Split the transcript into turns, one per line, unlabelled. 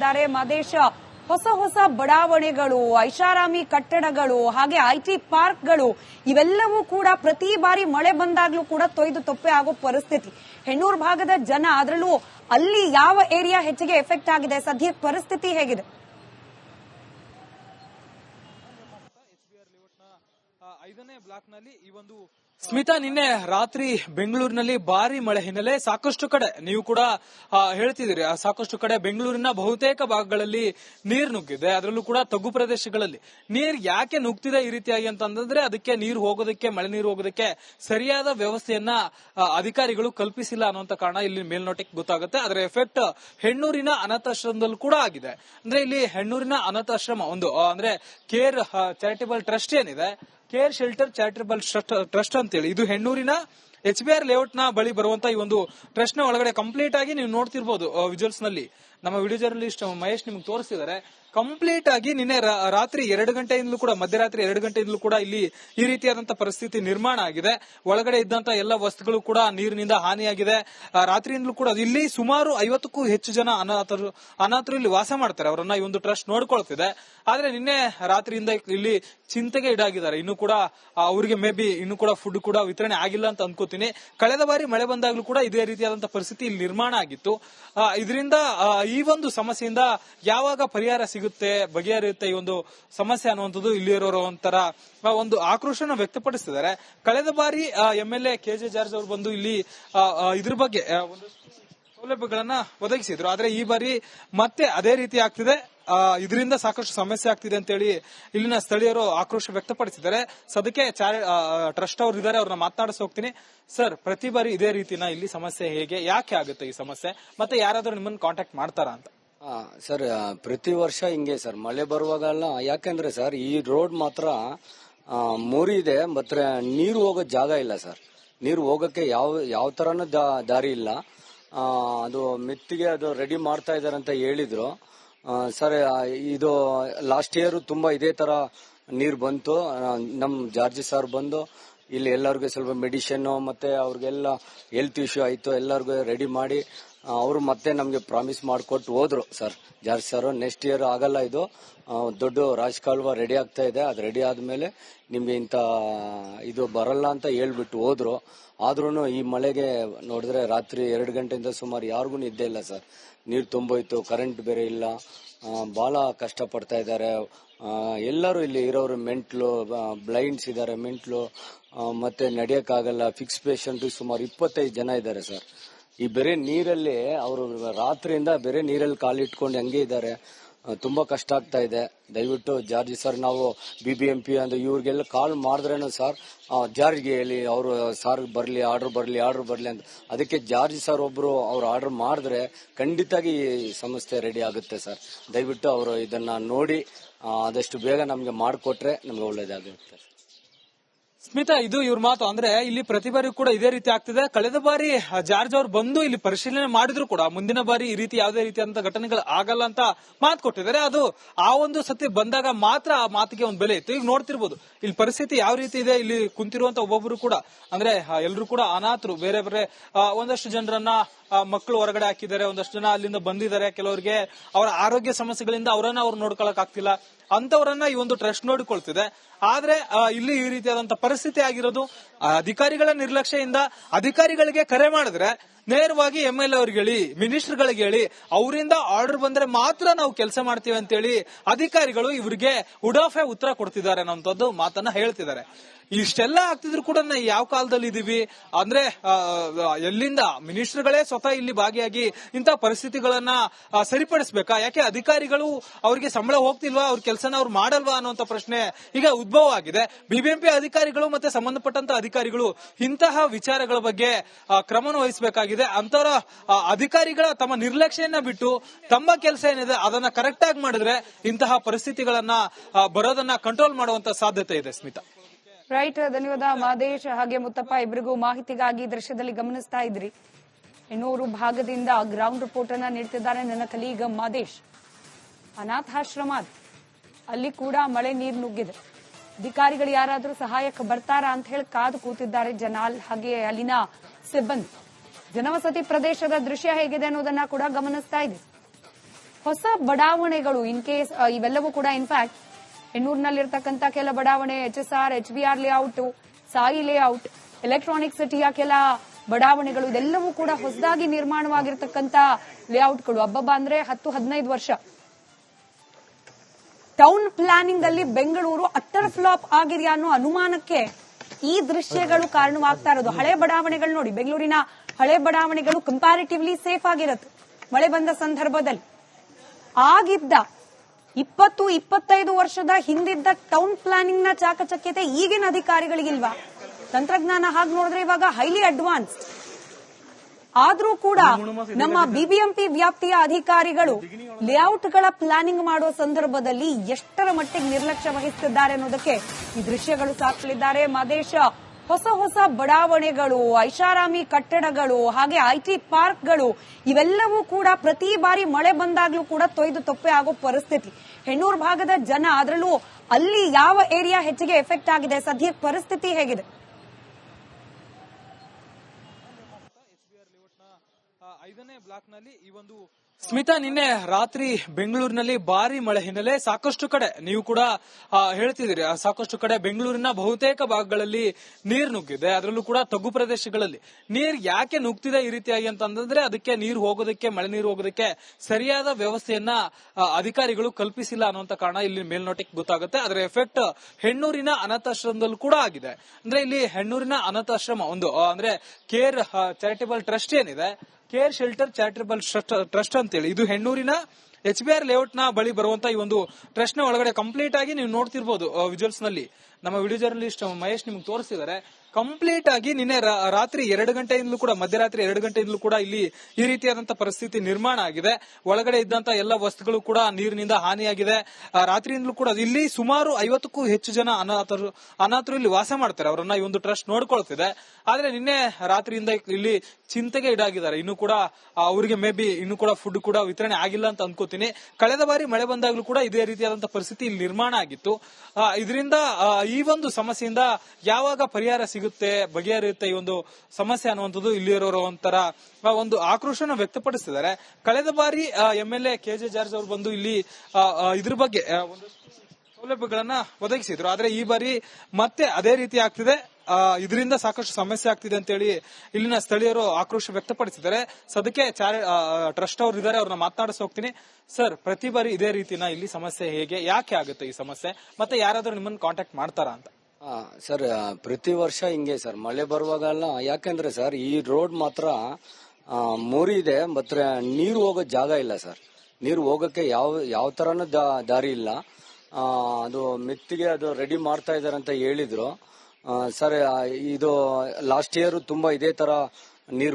ನೀಡ್ತಿದ್ದಾರೆ ಮಾದೇಶ. ಹೊಸ ಹೊಸ ಬಡಾವಣೆಗಳು, ಐಷಾರಾಮಿ ಕಟ್ಟಡಗಳು, ಹಾಗೆ ಐಟಿ ಪಾರ್ಕ್ಗಳು, ಇವೆಲ್ಲವೂ ಕೂಡ ಪ್ರತಿ ಬಾರಿ ಮಳೆ ಬಂದಾಗ್ಲೂ ಕೂಡ ತೊಯ್ದು ತೊಪ್ಪೆ ಆಗೋ ಪರಿಸ್ಥಿತಿ. ಹೆಣ್ಣೂರು ಭಾಗದ ಜನ ಅದರಲ್ಲೂ ಅಲ್ಲಿ ಯಾವ ಏರಿಯಾ ಹೆಚ್ಚಿಗೆ ಎಫೆಕ್ಟ್ ಆಗಿದೆ ಸದ್ಯ ಪರಿಸ್ಥಿತಿ ಹೇಗಿದೆ?
ಐದನೇ ಬ್ಲಾಕ್ನಲ್ಲಿ ಈ ಒಂದು ಸ್ಮಿತಾ, ನಿನ್ನೆ ರಾತ್ರಿ ಬೆಂಗಳೂರಿನಲ್ಲಿ ಭಾರಿ ಮಳೆ ಹಿನ್ನೆಲೆ ಸಾಕಷ್ಟು ಕಡೆ, ನೀವು ಕೂಡ ಹೇಳ್ತಿದ್ದೀರಿ ಸಾಕಷ್ಟು ಕಡೆ ಬೆಂಗಳೂರಿನ ಬಹುತೇಕ ಭಾಗಗಳಲ್ಲಿ ನೀರು ನುಗ್ಗಿದೆ, ಅದರಲ್ಲೂ ಕೂಡ ತಗ್ಗು ಪ್ರದೇಶಗಳಲ್ಲಿ. ನೀರು ಯಾಕೆ ನುಗ್ತಿದೆ ಈ ರೀತಿಯಾಗಿ ಅಂತಂದ್ರೆ, ಅದಕ್ಕೆ ನೀರು ಹೋಗೋದಕ್ಕೆ, ಮಳೆ ನೀರು ಹೋಗೋದಕ್ಕೆ ಸರಿಯಾದ ವ್ಯವಸ್ಥೆಯನ್ನ ಅಧಿಕಾರಿಗಳು ಕಲ್ಪಿಸಿಲ್ಲ ಅನ್ನುವಂತ ಕಾರಣ ಇಲ್ಲಿ ಮೇಲ್ನೋಟಕ್ಕೆ ಗೊತ್ತಾಗುತ್ತೆ. ಅದರ ಎಫೆಕ್ಟ್ ಹೆಣ್ಣೂರಿನ ಅನಾಥಾಶ್ರಮದಲ್ಲೂ ಕೂಡ ಆಗಿದೆ. ಅಂದ್ರೆ ಇಲ್ಲಿ ಹೆಣ್ಣೂರಿನ ಅನಾಥಾಶ್ರಮ ಒಂದು ಅಂದ್ರೆ ಕೇರ್ ಚಾರಿಟೇಬಲ್ ಟ್ರಸ್ಟ್ ಏನಿದೆ ಕೇರ್ ಶೆಲ್ಟರ್ ಚಾರಿಟಬಲ್ ಟ್ರಸ್ಟ್ ಅಂತೇಳಿ. ಇದು ಹೆಣ್ಣೂರಿನ ಎಚ್ ಬಿ ಆರ್ ಲೇಔಟ್ನ ಬಳಿ ಬರುವಂತ ಈ ಒಂದು ಟ್ರಸ್ಟ್ನ ಒಳಗಡೆ ಕಂಪ್ಲೀಟ್ ಆಗಿ ನೀವು ನೋಡ್ತಿರ್ಬೋದು ವಿಜುವಲ್ಸ್ನಲ್ಲಿ. ನಮ್ಮ ವಿಡಿಯೋ ಜರ್ನಲಿಸ್ಟ್ ಮಹೇಶ್ ನಿಮ್ಗೆ ತೋರಿಸಿದ್ದಾರೆ ಕಂಪ್ಲೀಟ್ ಆಗಿ ನಿನ್ನೆ ರಾತ್ರಿ ಎರಡು ಗಂಟೆಯಿಂದಲೂ ಕೂಡ, ಮಧ್ಯರಾತ್ರಿ ಎರಡು ಗಂಟೆಯಿಂದಲೂ ಕೂಡ ಇಲ್ಲಿ ಈ ರೀತಿಯಾದಂತಹ ಪರಿಸ್ಥಿತಿ ನಿರ್ಮಾಣ ಆಗಿದೆ. ಒಳಗಡೆ ಇದ್ದಂತ ಎಲ್ಲ ವಸ್ತುಗಳು ಕೂಡ ನೀರಿನಿಂದ ಹಾನಿಯಾಗಿದೆ. ರಾತ್ರಿಯಿಂದಲೂ ಕೂಡ ಇಲ್ಲಿ ಸುಮಾರು ಐವತ್ತಕ್ಕೂ ಹೆಚ್ಚು ಜನ ಅನಾಥರು ಅನಾಥರು ಇಲ್ಲಿ ವಾಸ ಮಾಡ್ತಾರೆ. ಅವರನ್ನ ಈ ಒಂದು ಟ್ರಸ್ಟ್ ನೋಡ್ಕೊಳ್ತಿದೆ. ಆದ್ರೆ ನಿನ್ನೆ ರಾತ್ರಿಯಿಂದ ಇಲ್ಲಿ ಚಿಂತೆಗೆ ಇಡಾಗಿದ್ದಾರೆ ಇನ್ನು ಕೂಡ ಅವರಿಗೆ ಮೇ ಬಿ ಇನ್ನು ಕೂಡ ಫುಡ್ ಕೂಡ ವಿತರಣೆ ಆಗಿಲ್ಲ ಅಂತ ಅನ್ಕೋತೀನಿ. ಕಳೆದ ಬಾರಿ ಮಳೆ ಬಂದಾಗ್ಲೂ ಕೂಡ ಇದೇ ರೀತಿಯಾದಂತಹ ಪರಿಸ್ಥಿತಿ ಇಲ್ಲಿ ನಿರ್ಮಾಣ ಆಗಿತ್ತು. ಇದರಿಂದ ಈ ಒಂದು ಸಮಸ್ಯೆಯಿಂದ ಯಾವಾಗ ಪರಿಹಾರ ಸಿಗುತ್ತೆ, ಬಗೆಹರಿಯುತ್ತೆ ಈ ಒಂದು ಸಮಸ್ಯೆ ಅನ್ನುವಂಥದ್ದು ಇಲ್ಲಿ ಇರೋರು ಒಂಥರ ಒಂದು ಆಕ್ರೋಶನ ವ್ಯಕ್ತಪಡಿಸಿದ್ದಾರೆ ಕಳೆದ ಬಾರಿ M L A K J George ಅವರು ಬಂದು ಇಲ್ಲಿ ಇದ್ರ ಬಗ್ಗೆ ಒಂದು ಸೌಲಭ್ಯಗಳನ್ನ ಒದಗಿಸಿದ್ರು. ಆದ್ರೆ ಈ ಬಾರಿ ಮತ್ತೆ ಅದೇ ರೀತಿ ಆಗ್ತಿದೆ. ಇದರಿಂದ ಸಾಕಷ್ಟು ಸಮಸ್ಯೆ ಆಗ್ತಿದೆ ಅಂತೇಳಿ ಇಲ್ಲಿನ ಸ್ಥಳೀಯರು ಆಕ್ರೋಶ ವ್ಯಕ್ತಪಡಿಸಿದ್ದಾರೆ. ಸದಕ್ಕೆ ಟ್ರಸ್ಟ್ ಅವರು ಇದ್ದಾರೆ, ಅವ್ರನ್ನ ಮಾತನಾಡಿಸ್ ಹೋಗ್ತೀನಿ. ಸರ್, ಪ್ರತಿ ಬಾರಿ ಇದೇ ರೀತಿನ ಇಲ್ಲಿ ಸಮಸ್ಯೆ ಹೇಗೆ, ಯಾಕೆ ಆಗುತ್ತೆ ಈ ಸಮಸ್ಯೆ? ಮತ್ತೆ ಯಾರಾದ್ರೂ ನಿಮ್ಮನ್ನ ಕಾಂಟ್ಯಾಕ್ಟ್ ಮಾಡ್ತಾರಾ ಅಂತ?
ಸರ್ ಪ್ರತಿ ವರ್ಷ ಹಿಂಗೆ ಸರ್, ಮಳೆ ಬರುವಾಗಲ್ಲ, ಯಾಕಂದ್ರೆ ಸರ್, ಈ ರೋಡ್ ಮಾತ್ರ ಮೂರಿ ಇದೆ, ಮತ್ತೆ ನೀರು ಹೋಗೋ ಜಾಗ ಇಲ್ಲ ಸರ್. ನೀರು ಹೋಗಕ್ಕೆ ಯಾವ ಯಾವ ತರನು ದಾರಿ ಇಲ್ಲ. ಅದು ಮೆತ್ತಿಗೆ ಅದು ರೆಡಿ ಮಾಡ್ತಾ ಇದಾರೆ ಅಂತ ಹೇಳಿದ್ರು. ಸರ್ ಇದು ಲಾಸ್ಟ್ ಇಯರ್ ತುಂಬಾ ಇದೇ ತರ ನೀರು ಬಂತು. ನಮ್ ಜಾರ್ಜಿ ಸರ್ ಬಂದು ಇಲ್ಲಿ ಎಲ್ಲರಿಗೂ ಸ್ವಲ್ಪ ಮೆಡಿಸಿನ್ ಮತ್ತೆ ಅವ್ರಿಗೆಲ್ಲ ಹೆಲ್ತ್ ಇಶ್ಯೂ ಆಯ್ತು, ಎಲ್ಲರಿಗೂ ರೆಡಿ ಮಾಡಿ ಅವರು ಮತ್ತೆ ನಮಗೆ ಪ್ರಾಮಿಸ್ ಮಾಡಿಕೊಟ್ಟು ಹೋದ್ರು sir. George sir next year ಆಗಲ್ಲ ಇದು. ದೊಡ್ಡ ರಾಜಕಾಲ್ವ ರೆಡಿ ಆಗ್ತಾ ಇದೆ. ಅದು ರೆಡಿ ಆದ್ಮೇಲೆ ನಿಮ್ಗೆ ಇಂಥ ಇದು ಬರಲ್ಲ ಅಂತ ಹೇಳ್ಬಿಟ್ಟು ಹೋದ್ರು. ಆದ್ರೂ ಈ ಮಳೆಗೆ ನೋಡಿದ್ರೆ ರಾತ್ರಿ ಎರಡು ಗಂಟೆಯಿಂದ ಸುಮಾರು ಯಾರಿಗೂ ನಿದ್ದೆ ಇಲ್ಲ ಸರ್. ನೀರು ತುಂಬೋಯ್ತು ಕರೆಂಟ್ ಬೇರೆ ಇಲ್ಲ. ಭಾಳ ಬಹಳ ಕಷ್ಟ ಪಡ್ತಾ ಇದ್ದಾರೆ ಎಲ್ಲರೂ ಇಲ್ಲಿ ಇರೋರು ಮೆಂಟ್ಲು ಬ್ಲೈಂಡ್ಸ್ ಇದ್ದಾರೆ, ಮೆಂಟ್ಲು. ಮತ್ತೆ ನಡೆಯಕ್ಕಾಗಲ್ಲ. ಫಿಕ್ಸ್ ಪೇಷಂಟ್ ಸುಮಾರು ಇಪ್ಪತ್ತೈದು ಜನ ಇದ್ದಾರೆ ಸರ್. ಈ ಬೇರೆ ನೀರಲ್ಲಿ ಅವರು ರಾತ್ರಿಯಿಂದ ಬೇರೆ ನೀರಲ್ಲಿ ಕಾಲಿಟ್ಕೊಂಡು ಹಂಗೆ ಇದ್ದಾರೆ. ತುಂಬಾ ಕಷ್ಟ ಆಗ್ತಾ ಇದೆ. ದಯವಿಟ್ಟು ಜಾರ್ಜ್ ಸರ್, ನಾವು ಬಿ ಬಿ ಎಂ ಪಿ ಅಂದ್ರೆ ಇವ್ರಿಗೆಲ್ಲ ಕಾಲ್ ಮಾಡಿದ್ರೇನು ಸರ್? ಜಾರ್ಜ್ಗೆ ಹೇಳಿ, ಅವರು ಸರ್ ಬರ್ಲಿ ಆರ್ಡರ್ ಬರ್ಲಿ ಆರ್ಡರ್ ಬರ್ಲಿ ಅಂತ. ಅದಕ್ಕೆ ಜಾರ್ಜ್ ಸರ್ ಒಬ್ರು ಅವ್ರು ಆರ್ಡರ್ ಮಾಡಿದ್ರೆ ಖಂಡಿತಾಗಿ ಈ ಸಮಸ್ಯೆ ರೆಡಿ ಆಗುತ್ತೆ ಸರ್. ದಯವಿಟ್ಟು ಅವರು ಇದನ್ನ ನೋಡಿ ಆದಷ್ಟು ಬೇಗ ನಮ್ಗೆ ಮಾಡಿಕೊಟ್ರೆ ನಮ್ಗೆ ಒಳ್ಳೇದಾಗುತ್ತೆ
ಸ್ಮಿತಾ, ಇದು ಇವ್ರ ಮಾತು. ಅಂದ್ರೆ ಇಲ್ಲಿ ಪ್ರತಿ ಬಾರಿ ಕೂಡ ಇದೇ ರೀತಿ ಆಗ್ತಿದೆ. ಕಳೆದ ಬಾರಿ ಜಾರ್ಜ್ ಅವರು ಬಂದು ಇಲ್ಲಿ ಪರಿಶೀಲನೆ ಮಾಡಿದ್ರು ಕೂಡ. ಮುಂದಿನ ಬಾರಿ ಈ ರೀತಿ ಯಾವುದೇ ರೀತಿಯಾದಂತಹ ಘಟನೆಗಳು ಆಗಲ್ಲ ಅಂತ ಮಾತು ಕೊಟ್ಟಿದ್ದಾರೆ. ಅದು ಆ ಒಂದು ಸತಿ ಬಂದಾಗ ಮಾತ್ರ ಆ ಮಾತಿಗೆ ಒಂದು ಬೆಲೆ ಇತ್ತು. ಈಗ ನೋಡ್ತಿರ್ಬೋದು, ಇಲ್ಲಿ ಪರಿಸ್ಥಿತಿ ಯಾವ ರೀತಿ ಇದೆ, ಇಲ್ಲಿ ಕುಂತಿರುವಂತ ಒಬ್ಬೊಬ್ರು ಕೂಡ. ಅಂದ್ರೆ ಎಲ್ಲರೂ ಕೂಡ ಅನಾಥರು. ಬೇರೆ ಬೇರೆ ಒಂದಷ್ಟು ಜನರನ್ನ ಮಕ್ಕಳು ಹೊರಗಡೆ ಹಾಕಿದ್ದಾರೆ. ಒಂದಷ್ಟು ಜನ ಅಲ್ಲಿಂದ ಬಂದಿದ್ದಾರೆ. ಕೆಲವರಿಗೆ ಅವರ ಆರೋಗ್ಯ ಸಮಸ್ಯೆಗಳಿಂದ ಅವರನ್ನ ಅವ್ರು ನೋಡ್ಕೊಳಕ್ ಆಗ್ತಿಲ್ಲ ಅಂತವರನ್ನ ಈ ಒಂದು ಟ್ರಸ್ಟ್ ನೋಡಿಕೊಳ್ತಿದೆ. ಆದ್ರೆ ಇಲ್ಲಿ ಈ ರೀತಿಯಾದಂತ ಪರಿಸ್ಥಿತಿ ಆಗಿರೋದು ಅಧಿಕಾರಿಗಳ ನಿರ್ಲಕ್ಷ್ಯದಿಂದ ಅಧಿಕಾರಿಗಳಿಗೆ ಕರೆ ಮಾಡಿದ್ರೆ ನೇರವಾಗಿ ಎಂ ಎಲ್ ಅವ್ರಿಗೆ ಹೇಳಿ ಮಿನಿಸ್ಟರ್ಗಳಿಗೆ ಹೇಳಿ ಅವರಿಂದ ಆರ್ಡರ್ ಬಂದ್ರೆ ಮಾತ್ರ ನಾವು ಕೆಲಸ ಮಾಡ್ತೀವಿ ಅಂತೇಳಿ ಅಧಿಕಾರಿಗಳು ಇವರಿಗೆ ಉಡಾಫೆ ಉತ್ತರ ಕೊಡ್ತಿದ್ದಾರೆ ಅನ್ನೋಂಥದ್ದು ಮಾತನ್ನ ಹೇಳ್ತಿದ್ದಾರೆ. ಇಷ್ಟೆಲ್ಲ ಆಗ್ತಿದ್ರು ಕೂಡ ನಾವು ಯಾವ ಕಾಲದಲ್ಲಿ ಇದೀವಿ? ಅಂದ್ರೆ ಎಲ್ಲಿಂದ? ಮಿನಿಸ್ಟರ್ಗಳೇ ಸ್ವತಃ ಇಲ್ಲಿ ಭಾಗಿಯಾಗಿ ಇಂತಹ ಪರಿಸ್ಥಿತಿಗಳನ್ನ ಸರಿಪಡಿಸ್ಬೇಕಾ? ಯಾಕೆ ಅಧಿಕಾರಿಗಳು ಅವರಿಗೆ ಸಂಬಳ ಹೋಗ್ತಿಲ್ವಾ? ಅವ್ರ ಕೆಲಸನ ಅವ್ರು ಮಾಡಲ್ವಾ ಅನ್ನುವಂತ ಪ್ರಶ್ನೆ ಈಗ ಉದ್ಭವ ಆಗಿದೆ ಬಿಬಿಎಂಪಿ ಅಧಿಕಾರಿಗಳು ಮತ್ತೆ ಸಂಬಂಧಪಟ್ಟಂತ ಅಧಿಕಾರಿಗಳು ಇಂತಹ ವಿಚಾರಗಳ ಬಗ್ಗೆ ಕ್ರಮನ ವಹಿಸಬೇಕಾಗಿದೆ. ಅಂತರ ಅಧಿಕಾರಿಗಳ ತಮ್ಮ ನಿರ್ಲಕ್ಷ್ಯನ ಬಿಟ್ಟು ತಮ್ಮ ಕೆಲಸ ಏನಿದೆ ಅದನ್ನ ಕರೆಕ್ಟ್ ಆಗಿ ಮಾಡಿದ್ರೆ ಇಂತಹ ಪರಿಸ್ಥಿತಿಗಳನ್ನ ಬರೋದನ್ನ ಕಂಟ್ರೋಲ್ ಮಾಡುವಂತ ಸಾಧ್ಯತೆ ಇದೆ ಸ್ಮಿತಾ.
ರೈಟ್ ಧನ್ಯವಾದ ಮಾದೇಶ್. ಹಾಗೆ ಮುತ್ತಪ್ಪ ಇಬ್ಬರಿಗೂ ಮಾಹಿತಿಗಾಗಿ ದೃಶ್ಯದಲ್ಲಿ ಗಮನಿಸ್ತಾ ಇದ್ರಿ. ಇನ್ನೂರು ಭಾಗದಿಂದ ಗ್ರೌಂಡ್ ರಿಪೋರ್ಟ್ ಅನ್ನ ನೀಡ್ತಿದ್ದಾರೆ ನನ್ನ ಕಲೀಗ ಮಾದೇಶ್. ಅನಾಥಾಶ್ರಮ. ಅಲ್ಲಿ ಕೂಡ ಮಳೆ ನೀರು ನುಗ್ಗಿದೆ. ಅಧಿಕಾರಿಗಳು ಯಾರಾದರೂ ಸಹಾಯಕ್ಕೆ ಬರ್ತಾರಾ ಅಂತ ಹೇಳಿ ಕಾದು ಕೂತಿದ್ದಾರೆ ಜನ ಹಾಗೆ ಅಲ್ಲಿನ ಸಿಬ್ಬಂದಿ. ಜನವಸತಿ ಪ್ರದೇಶದ ದೃಶ್ಯ ಹೇಗಿದೆ ಅನ್ನೋದನ್ನ ಕೂಡ ಗಮನಿಸ್ತಾ ಇದೆ. ಹೊಸ ಬಡಾವಣೆಗಳು ಇನ್ ಕೇಸ್ ಇವೆಲ್ಲವೂ ಕೂಡ ಇನ್ಫ್ಯಾಕ್ಟ್ ಹೆಣ್ಣೂರಿನಲ್ಲಿರ್ತಕ್ಕಂಥ ಕೆಲ ಬಡಾವಣೆ H S R H B R layout Sai layout electronic ಸಿಟಿಯ ಕೆಲ ಬಡಾವಣೆಗಳು, ಇದೆಲ್ಲವೂ ಕೂಡ ಹೊಸದಾಗಿ ನಿರ್ಮಾಣವಾಗಿರ್ತಕ್ಕಂಥ ಲೇಔಟ್ಗಳು ಹಬ್ಬಬ್ಬ ಅಂದ್ರೆ ಹತ್ತು, ಹದಿನೈದು ವರ್ಷ. ಟೌನ್ ಪ್ಲಾನಿಂಗ್ ಅಲ್ಲಿ ಬೆಂಗಳೂರು ಅಟ್ಟರ್ ಫ್ಲಾಪ್ ಆಗಿದೆಯಾ ಅನ್ನೋ ಅನುಮಾನಕ್ಕೆ ಈ ದೃಶ್ಯಗಳು ಕಾರಣವಾಗ್ತಾ ಇರೋದು. ಹಳೆ ಬಡಾವಣೆಗಳು ನೋಡಿ, ಬೆಂಗಳೂರಿನ ಹಳೆ ಬಡಾವಣೆಗಳು ಕಂಪ್ಯಾರಿಟಿವ್ಲಿ ಸೇಫ್ ಆಗಿರುತ್ತೆ ಮಳೆ ಬಂದ ಸಂದರ್ಭದಲ್ಲಿ ಆಗಿದ್ದ ಇಪ್ಪತ್ತು, ಇಪ್ಪತ್ತೈದು ವರ್ಷದ ಹಿಂದಿದ್ದ ಟೌನ್ ಪ್ಲಾನಿಂಗ್ನ ಚಾಕಚಕ್ಯತೆ ಈಗಿನ ಅಧಿಕಾರಿಗಳಿಗಿಲ್ವಾ? ತಂತ್ರಜ್ಞಾನ ಹಾಗೆ ನೋಡಿದ್ರೆ ಇವಾಗ ಹೈಲಿ ಅಡ್ವಾನ್ಸ್ ಆದ್ರೂ ಕೂಡ ನಮ್ಮ ಬಿಬಿಎಂಪಿ ವ್ಯಾಪ್ತಿಯ ಅಧಿಕಾರಿಗಳು ಲೇಔಟ್ಗಳ ಪ್ಲಾನಿಂಗ್ ಮಾಡುವ ಸಂದರ್ಭದಲ್ಲಿ ಎಷ್ಟರ ಮಟ್ಟಿಗೆ ನಿರ್ಲಕ್ಷ್ಯ ವಹಿಸುತ್ತಿದ್ದಾರೆ ಅನ್ನೋದಕ್ಕೆ ಈ ದೃಶ್ಯಗಳು ಸಾಕ್ಷಲಿದ್ದಾರೆ ಮಾದೇಶ ಹೊಸ ಹೊಸ ಬಡಾವಣೆಗಳು ಐಷಾರಾಮಿ ಕಟ್ಟಡಗಳು ಹಾಗೆ ಐಟಿ ಪಾರ್ಕ್ಗಳು ಇವೆಲ್ಲವೂ ಕೂಡ ಪ್ರತಿ ಬಾರಿ ಮಳೆ ಬಂದಾಗ್ಲೂ ಕೂಡ ತೊಯ್ದು ತೊಪ್ಪೆ ಆಗೋ ಪರಿಸ್ಥಿತಿ. ಹೆಣ್ಣೂರು ಭಾಗದ ಜನ ಅದರಲ್ಲೂ ಅಲ್ಲಿ ಯಾವ ಏರಿಯಾ ಹೆಚ್ಚಿಗೆ ಎಫೆಕ್ಟ್ ಆಗಿದೆ ಸದ್ಯಕ್ಕೆ ಪರಿಸ್ಥಿತಿ ಹೇಗಿದೆ?
ಐದನೇ ಬ್ಲಾಕ್ನಲ್ಲಿ ಈ ಒಂದು ಸ್ಮಿತಾ, ನಿನ್ನೆ ರಾತ್ರಿ ಬೆಂಗಳೂರಿನಲ್ಲಿ ಭಾರಿ ಮಳೆ ಹಿನ್ನೆಲೆ ಸಾಕಷ್ಟು ಕಡೆ, ನೀವು ಕೂಡ ಹೇಳ್ತಿದ್ದೀರಿ ಸಾಕಷ್ಟು ಕಡೆ ಬೆಂಗಳೂರಿನ ಬಹುತೇಕ ಭಾಗಗಳಲ್ಲಿ ನೀರು ನುಗ್ಗಿದೆ, ಅದರಲ್ಲೂ ಕೂಡ ತಗ್ಗು ಪ್ರದೇಶಗಳಲ್ಲಿ. ನೀರ್ ಯಾಕೆ ನುಗ್ತಿದೆ ಈ ರೀತಿಯಾಗಿ ಅಂತಂದ್ರೆ ಅದಕ್ಕೆ ನೀರು ಹೋಗೋದಕ್ಕೆ, ಮಳೆ ನೀರು ಹೋಗೋದಕ್ಕೆ ಸರಿಯಾದ ವ್ಯವಸ್ಥೆಯನ್ನ ಅಧಿಕಾರಿಗಳು ಕಲ್ಪಿಸಿಲ್ಲ ಅನ್ನುವಂತ ಕಾರಣ ಇಲ್ಲಿ ಮೇಲ್ನೋಟಕ್ಕೆ ಗೊತ್ತಾಗುತ್ತೆ. ಅದರ ಎಫೆಕ್ಟ್ ಹೆಣ್ಣೂರಿನ ಅನಾಥಾಶ್ರಮದಲ್ಲೂ ಕೂಡ ಆಗಿದೆ. ಅಂದ್ರೆ ಇಲ್ಲಿ ಹೆಣ್ಣೂರಿನ ಅನಾಥಾಶ್ರಮ ಒಂದು ಅಂದ್ರೆ ಕೇರ್ ಚಾರಿಟೇಬಲ್ ಟ್ರಸ್ಟ್ ಏನಿದೆ ಕೇರ್ ಶೆಲ್ಟರ್ ಚಾರಿಟಬಲ್ ಟ್ರಸ್ಟ್ ಅಂತೇಳಿ. ಇದು ಹೆಣ್ಣೂರಿನ ಎಚ್ ಬಿ ಆರ್ ಲೇಔಟ್ನ ಬಳಿ ಬರುವಂತ ಈ ಒಂದು ಟ್ರಸ್ಟ್ನ ಒಳಗಡೆ ಕಂಪ್ಲೀಟ್ ಆಗಿ ನೀವು ನೋಡ್ತಿರ್ಬೋದು ವಿಜುವಲ್ಸ್ನಲ್ಲಿ. ನಮ್ಮ ವಿಡಿಯೋ ಜರ್ನಲಿಸ್ಟ್ ಮಹೇಶ್ ನಿಮ್ಗೆ ತೋರಿಸಿದ್ದಾರೆ. ಕಂಪ್ಲೀಟ್ ಆಗಿ ನಿನ್ನೆ ರಾತ್ರಿ ಎರಡು ಗಂಟೆಯಿಂದಲೂ ಕೂಡ, ಮಧ್ಯರಾತ್ರಿ ಎರಡು ಗಂಟೆಯಿಂದಲೂ ಕೂಡ ಇಲ್ಲಿ ಈ ರೀತಿಯಾದಂತಹ ಪರಿಸ್ಥಿತಿ ನಿರ್ಮಾಣ ಆಗಿದೆ. ಒಳಗಡೆ ಇದ್ದಂತ ಎಲ್ಲ ವಸ್ತುಗಳು ಕೂಡ ನೀರಿನಿಂದ ಹಾನಿಯಾಗಿದೆ. ರಾತ್ರಿಯಿಂದಲೂ ಕೂಡ ಇಲ್ಲಿ ಸುಮಾರು ಐವತ್ತಕ್ಕೂ ಹೆಚ್ಚು ಜನ ಅನಾಥರು ಅನಾಥರು ಇಲ್ಲಿ ವಾಸ ಮಾಡ್ತಾರೆ. ಅವರನ್ನ ಈ ಒಂದು ಟ್ರಸ್ಟ್ ನೋಡ್ಕೊಳ್ತಿದೆ. ಆದ್ರೆ ನಿನ್ನೆ ರಾತ್ರಿಯಿಂದ ಇಲ್ಲಿ ಚಿಂತೆಗೆ ಇಡಾಗಿದ್ದಾರೆ ಇನ್ನು ಕೂಡ ಅವರಿಗೆ ಮೇ ಬಿ ಇನ್ನು ಕೂಡ ಫುಡ್ ಕೂಡ ವಿತರಣೆ ಆಗಿಲ್ಲ ಅಂತ ಅನ್ಕೋತೀನಿ. ಕಳೆದ ಬಾರಿ ಮಳೆ ಬಂದಾಗಲೂ ಕೂಡ ಇದೇ ರೀತಿಯಾದಂತಹ ಪರಿಸ್ಥಿತಿ ಇಲ್ಲಿ ನಿರ್ಮಾಣ ಆಗಿತ್ತು. ಇದರಿಂದ ಈ ಒಂದು ಸಮಸ್ಯೆಯಿಂದ ಯಾವಾಗ ಪರಿಹಾರ ಸಿಗುತ್ತೆ, ಬಗೆಹರಿಯುತ್ತೆ ಈ ಒಂದು ಸಮಸ್ಯೆ ಅನ್ನುವಂಥದ್ದು ಇಲ್ಲಿರೋರು ಒಂಥರ ಒಂದು ಆಕ್ರೋಶನ ವ್ಯಕ್ತಪಡಿಸಿದ್ದಾರೆ. ಕಳೆದ ಬಾರಿ M L A K J George ಅವರು ಬಂದು ಇಲ್ಲಿ ಇದ್ರ ಬಗ್ಗೆ ಒಂದಷ್ಟು ಸೌಲಭ್ಯಗಳನ್ನ ಒದಗಿಸಿದ್ರು. ಆದ್ರೆ ಈ ಬಾರಿ ಮತ್ತೆ ಅದೇ ರೀತಿ ಆಗ್ತಿದೆ. ಇದರಿಂದ ಸಾಕಷ್ಟು ಸಮಸ್ಯೆ ಆಗ್ತಿದೆ ಅಂತೇಳಿ ಇಲ್ಲಿನ ಸ್ಥಳೀಯರು ಆಕ್ರೋಶ ವ್ಯಕ್ತಪಡಿಸಿದ್ದಾರೆ. ಸದಕ್ಕೆ ಟ್ರಸ್ಟ್ ಅವರು ಇದ್ದಾರೆ, ಅವ್ರನ್ನ ಮಾತನಾಡಿಸ್ ಹೋಗ್ತೀನಿ. ಸರ್, ಪ್ರತಿ ಬಾರಿ ಇದೇ ರೀತಿನ ಇಲ್ಲಿ ಸಮಸ್ಯೆ ಹೇಗೆ, ಯಾಕೆ ಆಗುತ್ತೆ ಈ ಸಮಸ್ಯೆ? ಮತ್ತೆ ಯಾರಾದ್ರೂ ನಿಮ್ಮನ್ನ ಕಾಂಟ್ಯಾಕ್ಟ್ ಮಾಡ್ತಾರಾ ಅಂತ.
ಸರ್ ಪ್ರತಿ ವರ್ಷ ಹಿಂಗೆ ಸರ್, ಮಳೆ ಬರುವಾಗಲ್ಲ. ಯಾಕಂದ್ರೆ ಸರ್, ಈ ರೋಡ್ ಮಾತ್ರ ಮೋರಿ ಇದೆ, ಮತ್ತೆ ನೀರು ಹೋಗೋ ಜಾಗ ಇಲ್ಲ ಸರ್. ನೀರು ಹೋಗಕ್ಕೆ ಯಾವ ಯಾವ ತರನು ದಾರಿ ಇಲ್ಲ. ಅದು ಮೆತ್ತಿಗೆ ಅದು ರೆಡಿ ಮಾಡ್ತಾ ಇದಾರೆ ಅಂತ ಹೇಳಿದ್ರು. ಸರ್ ಇದು ಲಾಸ್ಟ್ ಇಯರ್ ತುಂಬಾ ಇದೇ ತರ ನೀರು